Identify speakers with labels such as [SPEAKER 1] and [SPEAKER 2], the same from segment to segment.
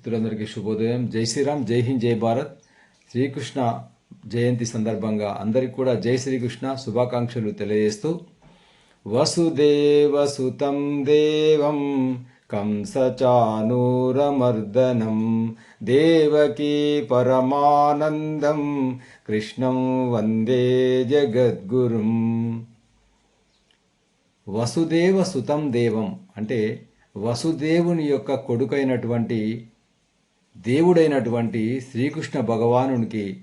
[SPEAKER 1] మిత్రులందరికీ శుభోదయం. జై శ్రీరామ్ జై హింద్ జై భారత్. శ్రీకృష్ణ జయంతి సందర్భంగా అందరికి కూడా జై శ్రీకృష్ణ శుభాకాంక్షలు తెలియజేస్తూ వసుదేవసుతం దేవం కంసచానూరమర్దనం దేవకీ పరమానందం కృష్ణం వందే జగద్గురుం. వసుదేవ సుతం దేవం అంటే వసుదేవుని యొక్క కొడుకైనటువంటి దేవుడైనటువంటి శ్రీకృష్ణ భగవానునికి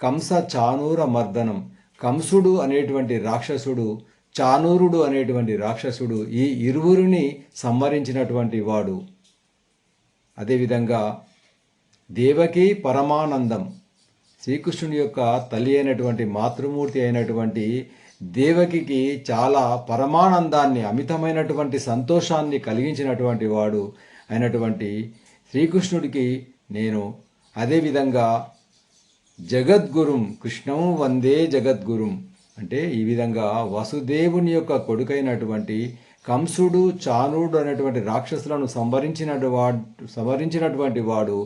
[SPEAKER 1] కంస చానూర మర్దనం. కంసుడు అనేటువంటి రాక్షసుడు చానూరుడు అనేటువంటి రాక్షసుడు ఈ ఇరువురిని సంహరించినటువంటి వాడు. అదేవిధంగా దేవకి పరమానందం. శ్రీకృష్ణుని యొక్క తల్లి అయినటువంటి మాతృమూర్తి అయినటువంటి దేవకికి చాలా పరమానందాన్ని అమితమైనటువంటి సంతోషాన్ని కలిగించినటువంటి వాడు అయినటువంటి శ్రీకృష్ణుడికి నేను అదేవిధంగా జగద్గురుం కృష్ణం వందే జగద్గురుం అంటే ఈ విధంగా వసుదేవుని యొక్క కొడుకైనటువంటి కంసుడు చానుడు అనేటువంటి రాక్షసులను సంవరించినటు వాడు సంవరించినటువంటి వాడు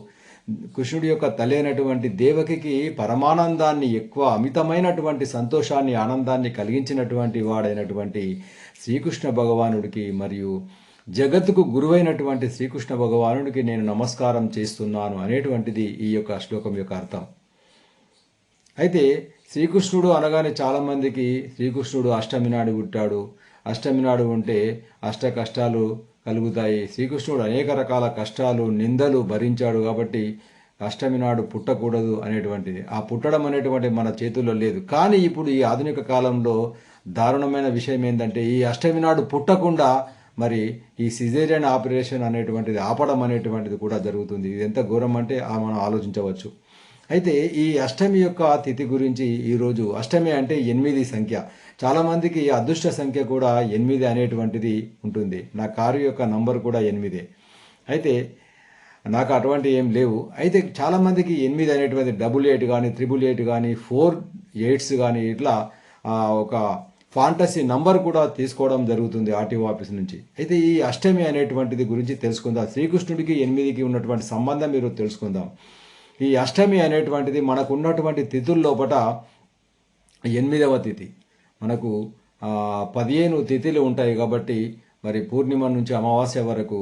[SPEAKER 1] కృష్ణుడి యొక్క తల్లి అయినటువంటి దేవకికి పరమానందాన్ని ఎక్కువ అమితమైనటువంటి సంతోషాన్ని ఆనందాన్ని కలిగించినటువంటి వాడైనటువంటి శ్రీకృష్ణ భగవానుడికి మరియు జగత్తుకు గురువైనటువంటి శ్రీకృష్ణ భగవానుడికి నేను నమస్కారం చేస్తున్నాను అనేటువంటిది ఈ యొక్క శ్లోకం యొక్క అర్థం. అయితే శ్రీకృష్ణుడు అనగానే చాలామందికి శ్రీకృష్ణుడు అష్టమి నాడు పుట్టాడు. అష్టమి నాడు ఉంటే అష్ట కష్టాలు కలుగుతాయి. శ్రీకృష్ణుడు అనేక రకాల కష్టాలు నిందలు భరించాడు కాబట్టి అష్టమి నాడు పుట్టకూడదు అనేటువంటిది. ఆ పుట్టడం అనేటువంటి మన చేతుల్లో లేదు. కానీ ఇప్పుడు ఈ ఆధునిక కాలంలో దారుణమైన విషయం ఏంటంటే ఈ అష్టమి నాడు పుట్టకుండా మరి ఈ సిజేరియన్ ఆపరేషన్ అనేటువంటిది ఆపడం అనేటువంటిది కూడా జరుగుతుంది. ఇది ఎంత ఘోరం అంటే ఆ మనం ఆలోచించవచ్చు. అయితే ఈ అష్టమి యొక్క తిథి గురించి ఈరోజు అష్టమి అంటే ఎనిమిది సంఖ్య. చాలామందికి ఈ అదృష్ట సంఖ్య కూడా ఎనిమిది అనేటువంటిది ఉంటుంది. నా కారు యొక్క నంబర్ కూడా ఎనిమిదే. అయితే నాకు అటువంటి ఏం లేవు. అయితే చాలామందికి ఎనిమిది అనేటువంటి డబుల్ ఎయిట్ కానీ త్రిబుల్ ఎయిట్ కానీ ఫోర్ ఎయిట్స్ కానీ ఇట్లా ఒక ఫాంటసీ నంబర్ కూడా తీసుకోవడం జరుగుతుంది ఆర్టీఓ ఆఫీస్ నుంచి. అయితే ఈ అష్టమి అనేటువంటిది గురించి తెలుసుకుందాం. శ్రీకృష్ణుడికి ఎనిమిదికి ఉన్నటువంటి సంబంధం మీరు తెలుసుకుందాం. ఈ అష్టమి అనేటువంటిది మనకు ఉన్నటువంటి తిథుల్లోపట ఎనిమిదవ తిథి. మనకు పదిహేను తిథులు ఉంటాయి కాబట్టి మరి పూర్ణిమ నుంచి అమావాస్య వరకు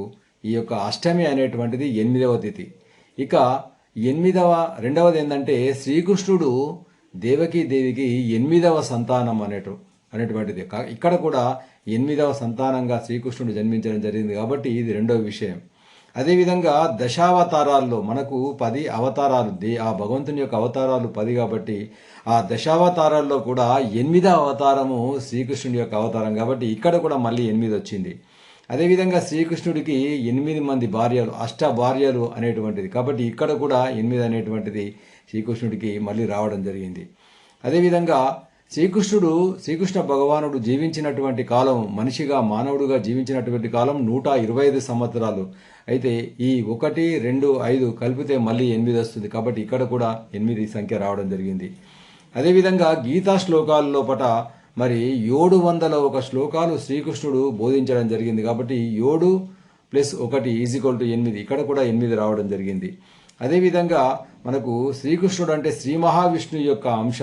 [SPEAKER 1] ఈ యొక్క అష్టమి అనేటువంటిది ఎనిమిదవ తిథి. ఇక ఎనిమిదవ రెండవది ఏంటంటే శ్రీకృష్ణుడు దేవకీ దేవికి ఎనిమిదవ సంతానం అనేటు. అనేటువంటిది. ఇక్కడ కూడా ఎనిమిదవ సంతానంగా శ్రీకృష్ణుడు జన్మించడం జరిగింది కాబట్టి ఇది రెండవ విషయం. అదేవిధంగా దశావతారాల్లో మనకు పది అవతారాలు దే ఆ భగవంతుని యొక్క అవతారాలు పది కాబట్టి ఆ దశావతారాల్లో కూడా ఎనిమిదవ అవతారము శ్రీకృష్ణుడి యొక్క అవతారం కాబట్టి ఇక్కడ కూడా మళ్ళీ ఎనిమిది వచ్చింది. అదేవిధంగా శ్రీకృష్ణుడికి ఎనిమిది మంది భార్యలు అష్ట భార్యలు అనేటువంటిది కాబట్టి ఇక్కడ కూడా ఎనిమిది అనేటువంటిది శ్రీకృష్ణుడికి మళ్ళీ రావడం జరిగింది. అదేవిధంగా శ్రీకృష్ణుడు శ్రీకృష్ణ భగవానుడు జీవించినటువంటి కాలం మనిషిగా మానవుడుగా జీవించినటువంటి కాలం నూట ఇరవై ఐదు సంవత్సరాలు. అయితే ఈ ఒకటి రెండు ఐదు కలిపితే మళ్ళీ ఎనిమిది వస్తుంది. కాబట్టి ఇక్కడ కూడా ఎనిమిది సంఖ్య రావడం జరిగింది. అదేవిధంగా గీతా శ్లోకాల లోపట మరి ఏడు వందల ఒక శ్లోకాలు శ్రీకృష్ణుడు బోధించడం జరిగింది. కాబట్టి ఏడు ప్లస్ ఒకటి ఈజిక్వల్ టు ఎనిమిది. ఇక్కడ కూడా ఎనిమిది రావడం జరిగింది. అదేవిధంగా మనకు శ్రీకృష్ణుడు అంటే శ్రీ మహావిష్ణువు యొక్క అంశ.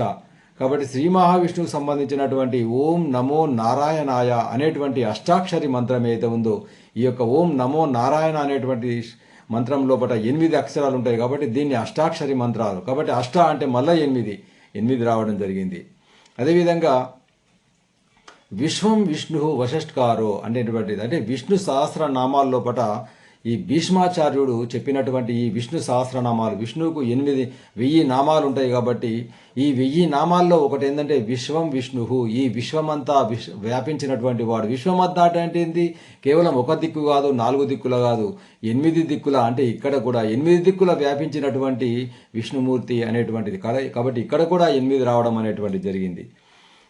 [SPEAKER 1] కాబట్టి శ్రీ మహావిష్ణువుకు సంబంధించినటువంటి ఓం నమో నారాయణాయ అనేటువంటి అష్టాక్షరి మంత్రం ఏదైతే ఉందో ఈ యొక్క ఓం నమో నారాయణ అనేటువంటి మంత్రం లోపల ఎనిమిది అక్షరాలు ఉంటాయి కాబట్టి దీన్ని అష్టాక్షరి మంత్రాలు. కాబట్టి అష్ట అంటే మళ్ళీ ఎనిమిది. ఎనిమిది రావడం జరిగింది. అదేవిధంగా విశ్వం విష్ణు వశష్కారో అనేటువంటిది. అంటే విష్ణు సహస్ర నామాల లోపల ఈ భీష్మాచార్యుడు చెప్పినటువంటి ఈ విష్ణు సహస్రనామాలు విష్ణువుకు ఎనిమిది వెయ్యి నామాలు ఉంటాయి కాబట్టి ఈ వెయ్యి నామాల్లో ఒకటి ఏంటంటే విశ్వం విష్ణు ఈ విశ్వమంతా విశ్ వ్యాపించినటువంటి వాడు. విశ్వమంతా అంటే ఏంటి? కేవలం ఒక దిక్కు కాదు నాలుగు దిక్కుల కాదు. ఎనిమిది దిక్కుల అంటే ఇక్కడ కూడా ఎనిమిది దిక్కుల వ్యాపించినటువంటి విష్ణుమూర్తి అనేటువంటిది. కదా- కాబట్టి ఇక్కడ కూడా ఎనిమిది రావడం అనేటువంటిది జరిగింది.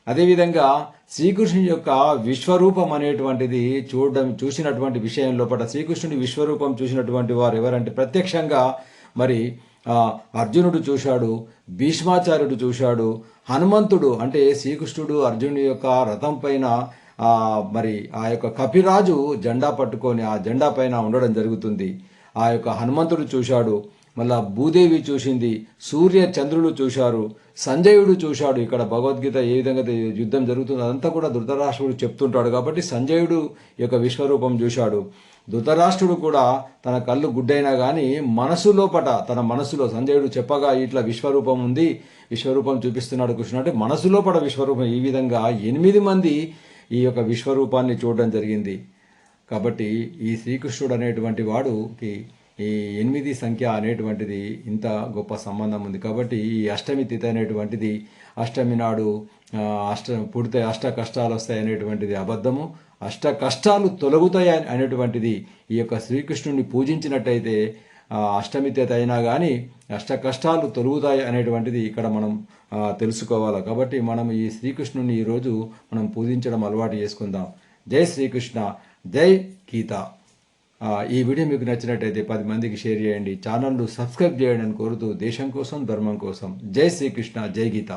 [SPEAKER 1] అదేవిధంగా శ్రీకృష్ణుని యొక్క విశ్వరూపం అనేటువంటిది చూడడం చూసినటువంటి విషయం లోపల శ్రీకృష్ణుని విశ్వరూపం చూసినటువంటి వారు ఎవరంటే ప్రత్యక్షంగా మరి అర్జునుడు చూశాడు భీష్మాచార్యుడు చూశాడు హనుమంతుడు అంటే శ్రీకృష్ణుడు అర్జునుడి యొక్క రథం పైన మరి ఆ యొక్క కపిరాజు జెండా పట్టుకొని ఆ జెండా పైన ఉండడం జరుగుతుంది. ఆ యొక్క హనుమంతుడు చూశాడు మళ్ళా భూదేవి చూసింది సూర్య చంద్రులు చూశారు సంజయుడు చూశాడు. ఇక్కడ భగవద్గీత ఏ విధంగా యుద్ధం జరుగుతుందో అదంతా కూడా ధృతరాష్ట్రుడు చెప్తుంటాడు కాబట్టి సంజయుడు ఈ యొక్క విశ్వరూపం చూశాడు. ధృతరాష్ట్రుడు కూడా తన కళ్ళు గుడ్డైనా కానీ మనసు లోపట తన మనసులో సంజయుడు చెప్పగా ఇట్లా విశ్వరూపం ఉంది విశ్వరూపం చూపిస్తున్నాడు కృష్ణుడు అంటే మనసు లోపట విశ్వరూపం ఈ విధంగా ఎనిమిది మంది ఈ యొక్క విశ్వరూపాన్ని చూడడం జరిగింది. కాబట్టి ఈ శ్రీకృష్ణుడు అనేటువంటి వాడుకి ఈ ఎనిమిది సంఖ్య అనేటువంటిది ఇంత గొప్ప సంబంధం ఉంది. కాబట్టి ఈ అష్టమి తిథి అనేటువంటిది అష్టమి నాడు అష్ట పుడితే అష్ట కష్టాలు వస్తాయి అనేటువంటిది అబద్ధము. అష్ట కష్టాలు తొలగుతాయి అనేటువంటిది ఈ యొక్క శ్రీకృష్ణుడిని పూజించినట్టయితే అష్టమి తిథి అయినా కానీ అష్ట కష్టాలు తొలుగుతాయి అనేటువంటిది ఇక్కడ మనం తెలుసుకోవాలి. కాబట్టి మనం ఈ శ్రీకృష్ణుని ఈరోజు మనం పూజించడం అలవాటు చేసుకుందాం. జై శ్రీకృష్ణ జై గీత. ఈ వీడియో మీకు నచ్చినట్టయితే పది మందికి షేర్ చేయండి. ఛానల్ను సబ్స్క్రైబ్ చేయండి అని కోరుతూ దేశం కోసం ధర్మం కోసం. జై శ్రీకృష్ణ జై గీత.